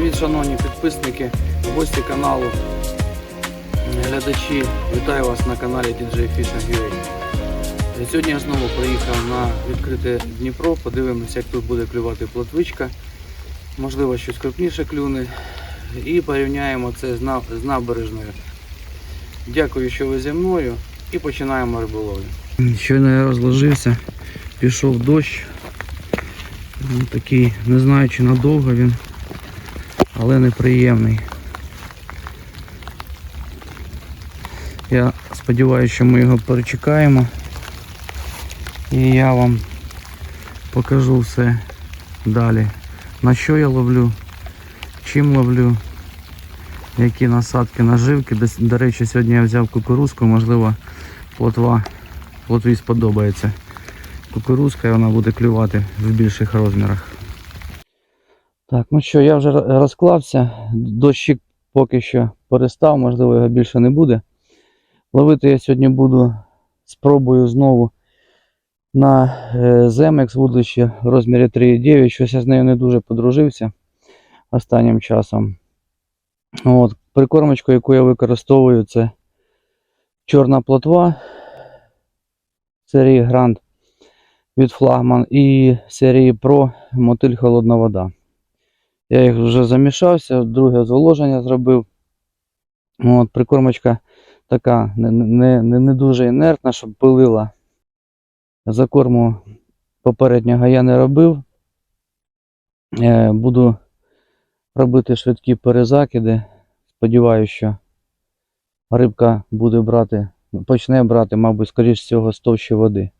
Привіт, шановні підписники, гості каналу, глядачі. Вітаю вас на каналі DJ Fishing UA. Сьогодні я знову приїхав на відкрите Дніпро. Подивимося, як тут буде клювати плотвичка. Можливо, щось крупніше клюне. І порівняємо це з набережною. Дякую, що ви зі мною. І починаємо риболовлю. Щойно я розложився, пішов дощ. Він такий, не знаю чи надовго він, але неприємний. Я сподіваюся, що ми його перечекаємо. І я вам покажу все далі. На що я ловлю, чим ловлю, які насадки, наживки. До речі, сьогодні я взяв кукурузку, можливо, плотва, плотві сподобається. Кукурузка і вона буде клювати в більших розмірах. Так, ну що, я вже розклався. Дощик поки що перестав, можливо, його більше не буде. Ловити я сьогодні буду, спробую знову на е, Zemex вудлище в розмірі 3,9. Щось я з нею не дуже подружився останнім часом. От, прикормочку, яку я використовую, це чорна плотва серії Grand від флагман і серії Pro мотиль холодна вода. Я їх вже замішався, друге зволоження зробив. От, прикормочка така не, не, не, дуже інертна, щоб пилила. Закорму попереднього я не робив. Е, буду робити швидкі перезакиди. Сподіваюся, що рибка буде брати, почне брати, мабуть, скоріш всього, з товщі води.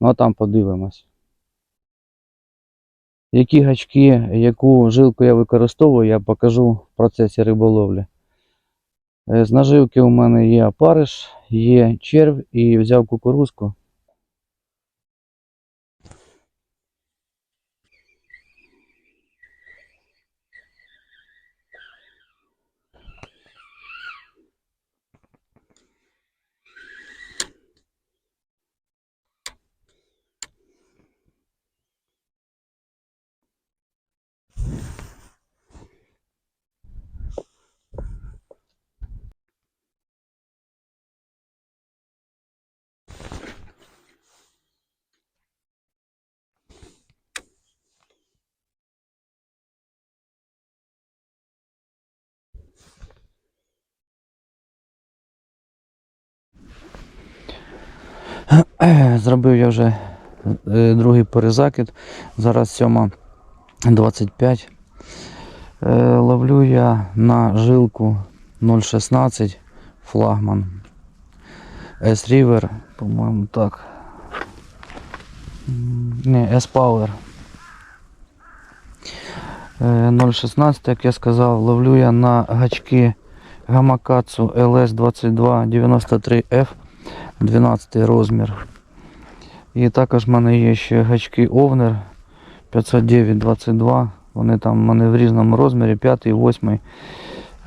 Ну а там подивимось. Які гачки, яку жилку я використовую, я покажу в процесі риболовлі. Е, З наживки у мене є опариш, є червь і взяв кукурузку. Зробив я вже е, другий перезакид. Зараз 7.25. Е, Ловлю я на жилку 0.16 флагман. S-River, по-моєму, так. Не, S-Power. Е, 0.16, як я сказав, ловлю я на гачки Гамакацу LS2293F 12 розмір. І також в мене є ще гачки Овнер 509-22. Вони там в мене в різному розмірі, 5 8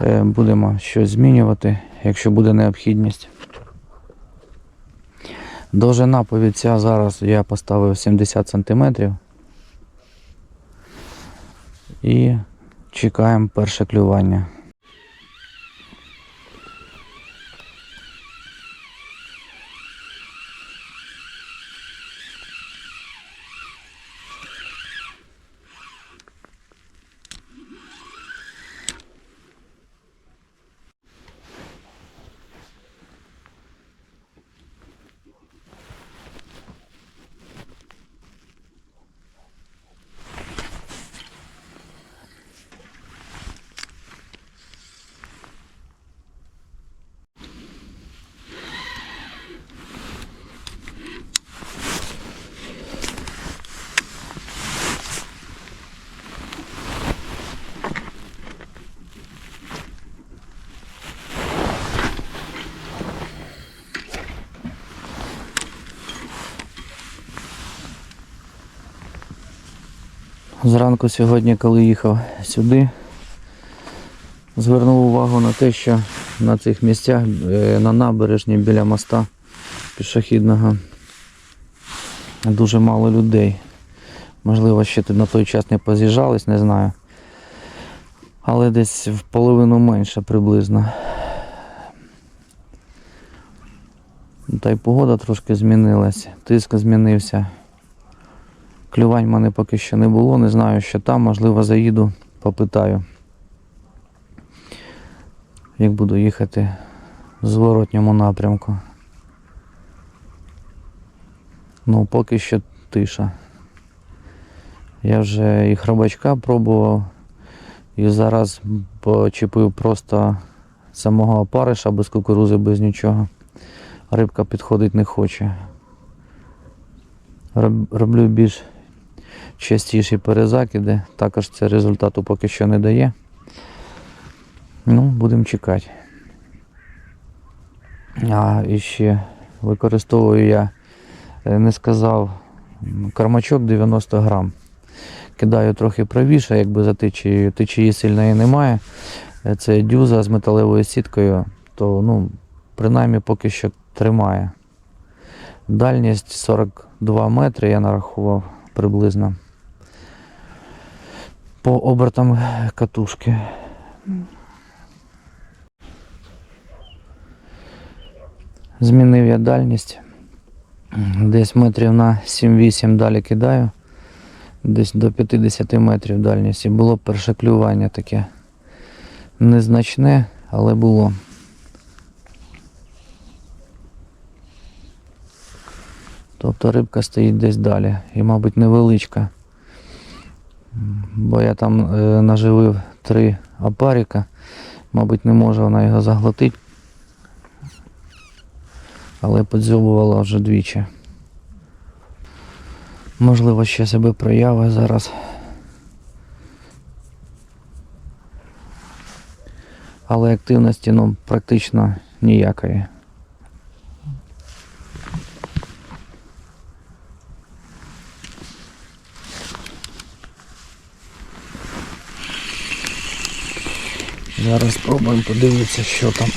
Е, Будемо щось змінювати, якщо буде необхідність. Довжина повідця зараз я поставив 70 см. І чекаємо перше клювання. Зранку сьогодні, коли їхав сюди, звернув увагу на те, що на цих місцях е, на набережні біля моста пішохідного дуже мало людей. Можливо, ще на той час не поз'їжджались, не знаю. Але десь в половину менше приблизно. Та й погода трошки змінилась, тиск змінився. Клювань в мене поки що не було, не знаю, що там, можливо, заїду, попитаю. Як буду їхати в зворотньому напрямку. Ну, поки що тиша. Я вже і хробачка пробував, і зараз почепив просто самого опариша без кукурузи, без нічого. Рибка підходить не хоче. Роб- Роблю більш частіші перезакиди, також це результату поки що не дає. Ну, будемо чекати. А і ще використовую я, е, не сказав, м, кормачок 90 грам. Кидаю трохи правіше, якби за течією. Течії сильної немає. Е, Це дюза з металевою сіткою, то ну, принаймні поки що тримає. Дальність 42 метри я нарахував приблизно. По обертам катушки. Змінив я дальність. Десь метрів на 7-8 далі кидаю. Десь до 50 метрів дальність. Було перше клювання таке. Незначне, але було. Тобто рибка стоїть десь далі і, мабуть, невеличка. Бо я там е, наживив три опаріка. Мабуть, не може вона його заглотити. Але подзьобувала вже двічі. Можливо, ще себе прояви зараз. Але активності ну, практично ніякої. Зараз спробуємо подивитися, що там.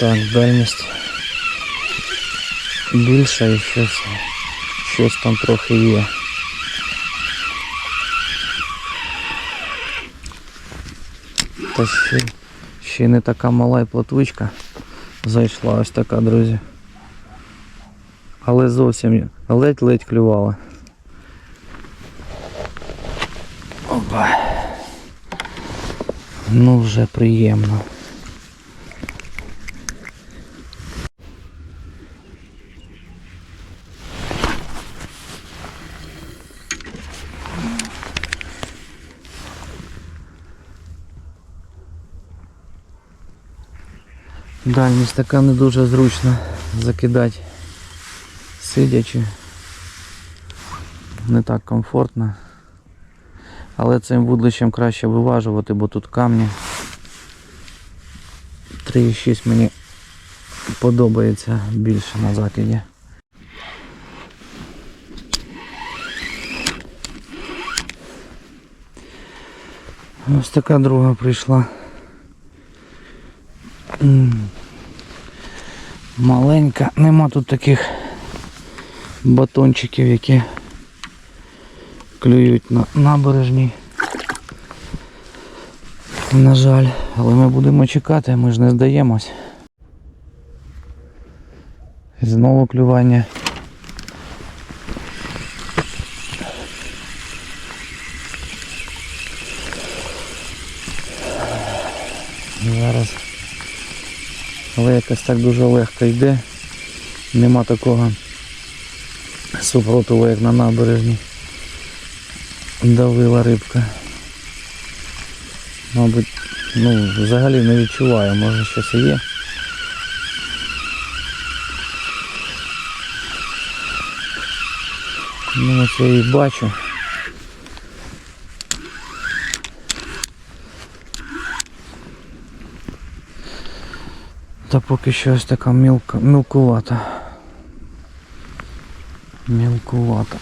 Так, дальність більша і щось, щось там трохи є. Та ще, ще не така мала і плотвичка зайшла ось така, друзі. Але зовсім ледь-ледь клювала. Опа. Ну вже приємно. Дальність така не дуже зручно закидати сидячи. Не так комфортно. Але цим вудлищем краще виважувати, бо тут камні. 3,6 мені подобається більше на закиді. Ось така друга прийшла. Маленька, нема тут таких батончиків, які клюють на набережній. На жаль, але ми будемо чекати, ми ж не здаємось. Знову клювання. Якось так дуже легко йде. Нема такого супротиву, як на набережні. Давила рибка. Мабуть, ну, взагалі не відчуваю, може щось і є. Ну, ось я її бачу. Та поки що ось така мілка, мілкувата. Мілкувата.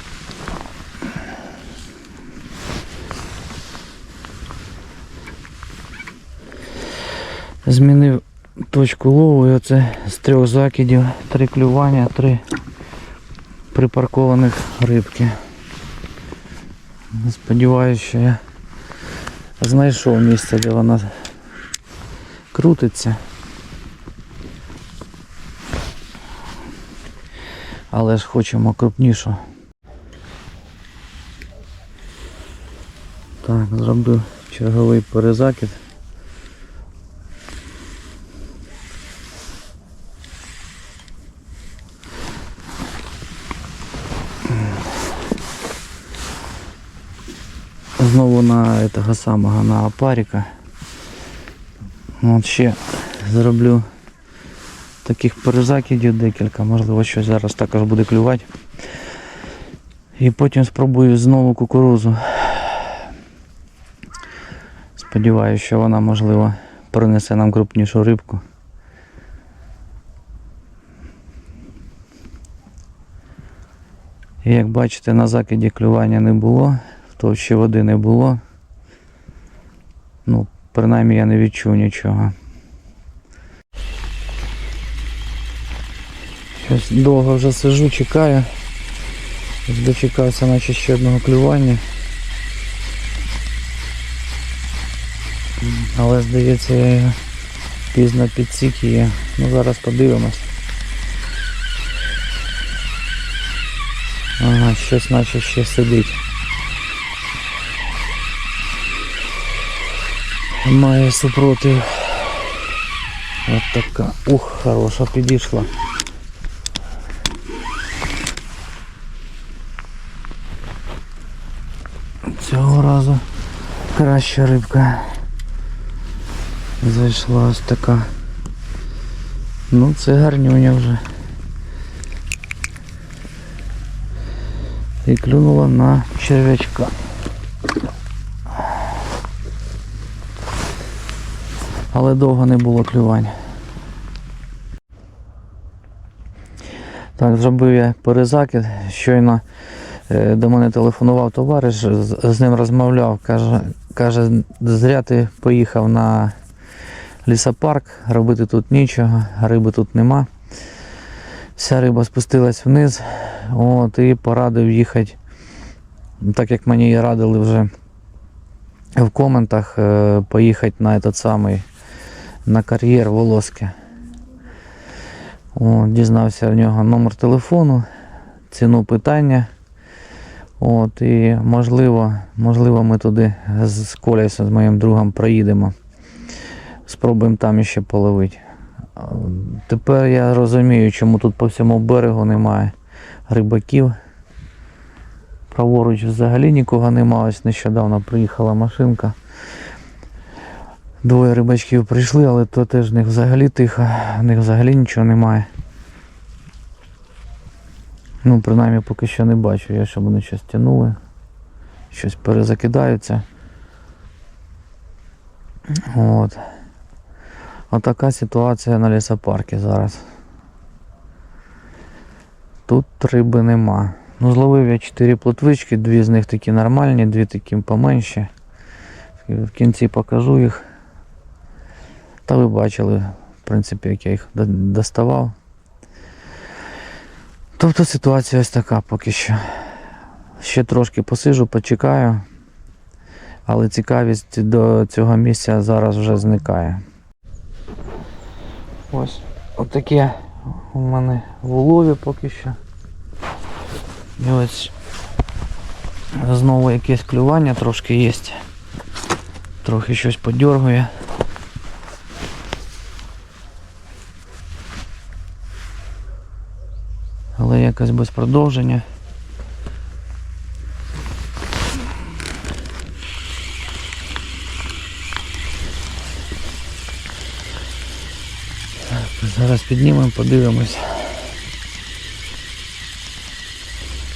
Змінив точку лову і оце з трьох закидів, три клювання, три припаркованих рибки. Сподіваюся, що я знайшов місце, де вона крутиться. Але ж хочемо крупнішу. Так, зробив черговий перезакид. Знову на этого самого, на опарика. От ще зроблю таких перезакидів декілька, можливо щось зараз також буде клювати. І потім спробую знову кукурузу. Сподіваюся, що вона можливо принесе нам крупнішу рибку. І як бачите, на закиді клювання не було, в товщі води не було. Ну, принаймні я не відчув нічого. Щось довго вже сижу, чекаю. Дочекався наче ще одного клювання. Але здається я пізно підсік ну зараз подивимось. Ага, щось наче ще сидить. Має супротив. От така. Ух, хороша підійшла. Цього разу краща рибка. Зайшла ось така. Ну це гарнюня вже. І клюнула на черв'ячка. Але довго не було клювання. Так, зробив я перезакид. Щойно е, до мене телефонував товариш, з, з ним розмовляв, каже, каже, зря ти поїхав на лісопарк, робити тут нічого, риби тут нема. Вся риба спустилась вниз, от, і порадив їхати, так як мені і радили вже в коментах, е, поїхати на этот самий на кар'єр Волоски. Дізнався в нього номер телефону, ціну питання. От, і можливо, можливо ми туди з з з моїм другом проїдемо. Спробуємо там іще половити. Тепер я розумію, чому тут по всьому берегу немає рибаків. Праворуч взагалі нікого немає. Ось нещодавно приїхала машинка. Двоє рибачків прийшли, але то теж в них взагалі тихо, в них взагалі нічого немає. Ну, принаймні поки що не бачу я, щоб вони щось тянули, щось перезакидаються. От. Отака ситуація на лісопаркі зараз. Тут риби нема. Ну, зловив я 4 плотвички, дві з них такі нормальні, дві такі поменші. В кінці покажу їх. Та ви бачили, в принципі, як я їх доставав. Тобто ситуація ось така поки що. Ще трошки посижу, почекаю, але цікавість до цього місця зараз вже зникає. Ось отаке у мене в улові поки що. І ось знову якесь клювання трошки є. Трохи щось подергує. Але якось без продовження. Зараз піднімемо, подивимось.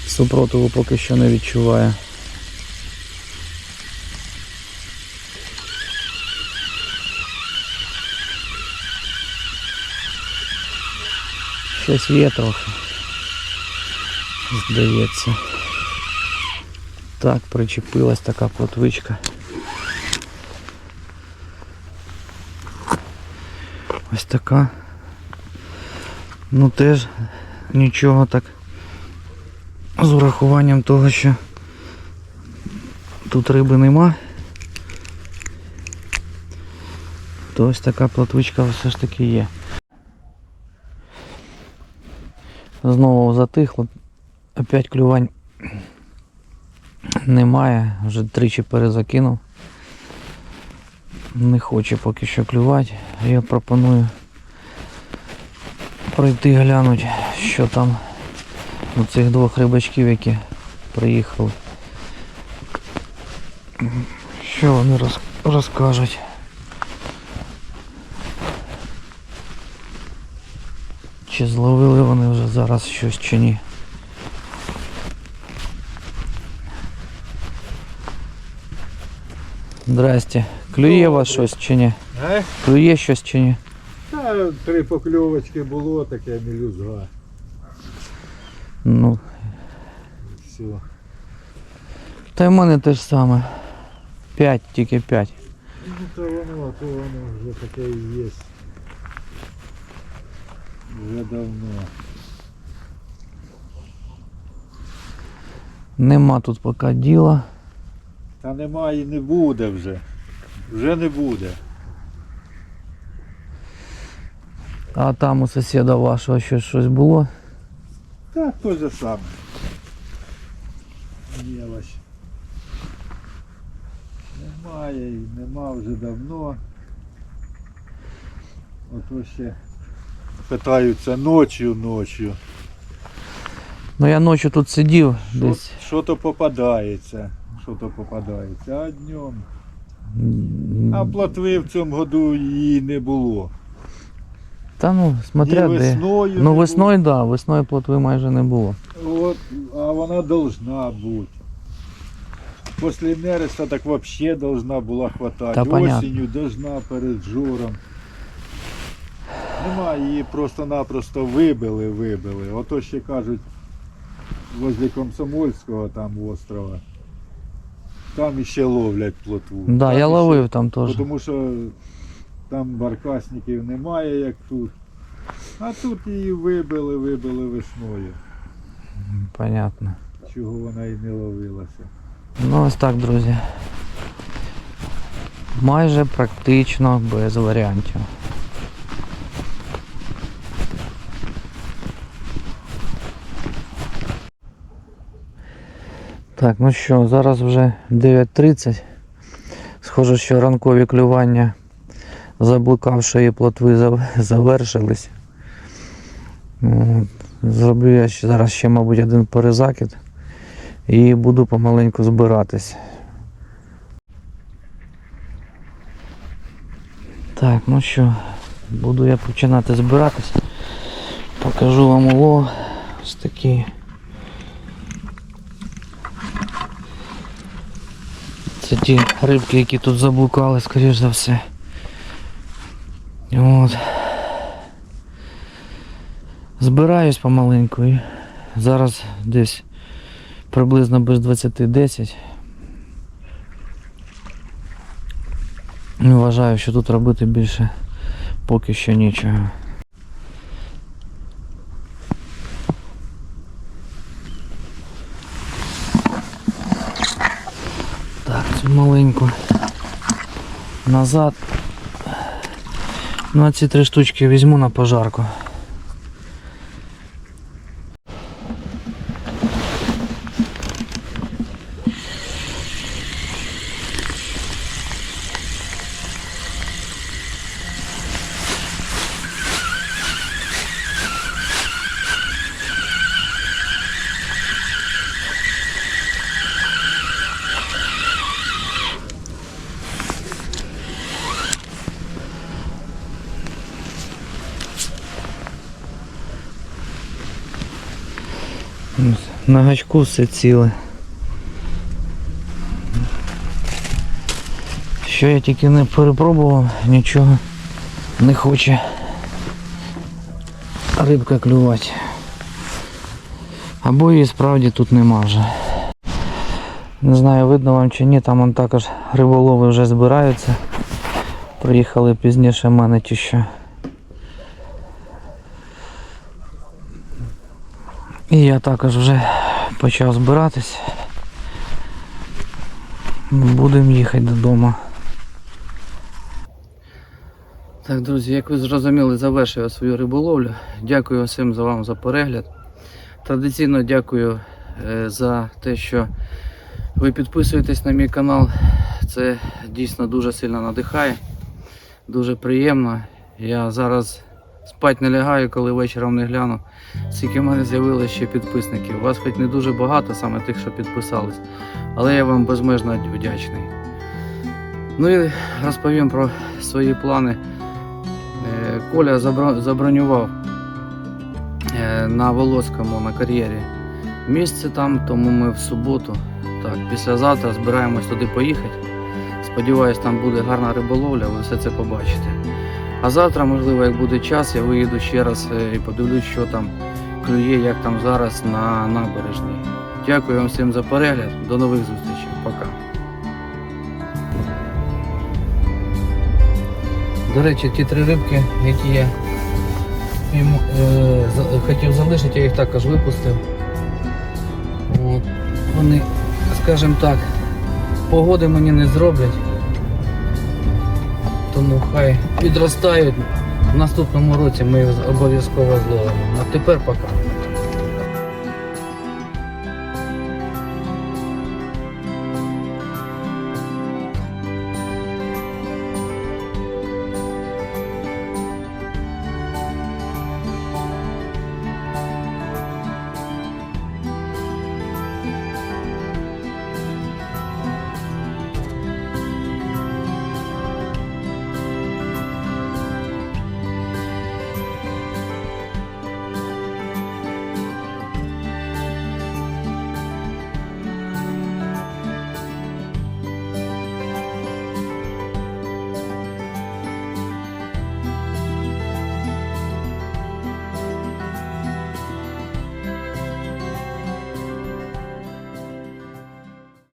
Супротиву поки що не відчуваю. Щось є трохи. Здається. Так, причепилась така плотвичка. Ось така. Ну теж нічого так. З урахуванням того, що тут риби нема. То ось така платвичка все ж таки є. Знову затихло. Опять клювань немає. Вже тричі перезакинув. Не хоче поки що клювати. Я пропоную пройти глянути, що там у цих двох рибачків, які приїхали. Що вони роз- розкажуть? Чи зловили вони вже зараз щось чи ні? Здрасте. Клює вас щось чи ні? Е? Клює щось чи ні? Та три покльовочки було, таке мілюзга. Ну, Все. та й в мене те ж саме. П'ять, тільки п'ять. Ну то воно, то воно вже таке і є. Вже давно. Нема тут поки діла. Та немає і не буде вже. Вже не буде. А там у сусіда вашого ще щось було. Так то же саме. Мелочь. Немає і нема вже давно. Ото ще питаються ночі, ночі. Ну я ночі тут сидів десь. що то попадається. Що то попадається, а днем. А плотви в цьому году її не було. Та ну, смотря де. весною. Ну весною, так, да, весною плотви майже не було. було. От, а вона должна бути. Після нереста так взагалі должна була хватати. Та понятно. Осінню должна перед жором. Нема, її просто-напросто вибили, вибили. Ото ще кажуть, возле Комсомольського там острова. Там іще ловлять плотву. Да, Там я іще- ловив там теж. Тому що там баркасників немає, як тут. А тут її вибили, вибили весною. Понятно. Чого вона і не ловилася. Ну ось так, друзі. Майже практично без варіантів. Так, ну що, зараз вже 9.30. Схоже, що ранкові клювання заблукавшої плотви завершились. Зроблю я зараз ще, мабуть, один перезакид і буду помаленьку збиратись. Так, ну що, буду я починати збиратись. Покажу вам улов. Ось такий. Це ті рибки, які тут заблукали, скоріш за все. От. Збираюсь помаленьку і зараз десь приблизно без 20.10. Ну, Вважаю, що тут робити більше поки що нічого. Так, цю маленьку назад. Ну а ці три штучки візьму на пожарку. На гачку все ціле. Що я тільки не перепробував, нічого не хоче рибка клювати. Або її справді тут нема вже. Не знаю, видно вам чи ні, там он також риболови вже збираються. Приїхали пізніше мене ті що. Я також вже почав збиратись. Будемо їхати додому. Так, друзі, як ви зрозуміли, завершую свою риболовлю. Дякую всім за вам за перегляд. Традиційно дякую е, за те, що ви підписуєтесь на мій канал. Це дійсно дуже сильно надихає, дуже приємно. Я зараз спать не лягаю, коли вечором не гляну. Скільки в мене з'явилося ще підписників. Вас хоч не дуже багато, саме тих, що підписались, але я вам безмежно вдячний. Ну і розповім про свої плани. Е, Коля забронював е, на Волоському на кар'єрі місце там, тому ми в суботу, так, післязавтра збираємось туди поїхати. Сподіваюсь, там буде гарна риболовля, ви все це побачите. А завтра, можливо, як буде час, я виїду ще раз е, і подивлюсь, що там клює, як там зараз на набережній. Дякую вам всім за перегляд. До нових зустрічей. Пока. До речі, ті три рибки, які я йому, е, хотів залишити, я їх також випустив. От. Вони, скажімо так, погоди мені не зроблять. Тому хай підростають. В наступному році ми обов'язково зловимо. А тепер пока.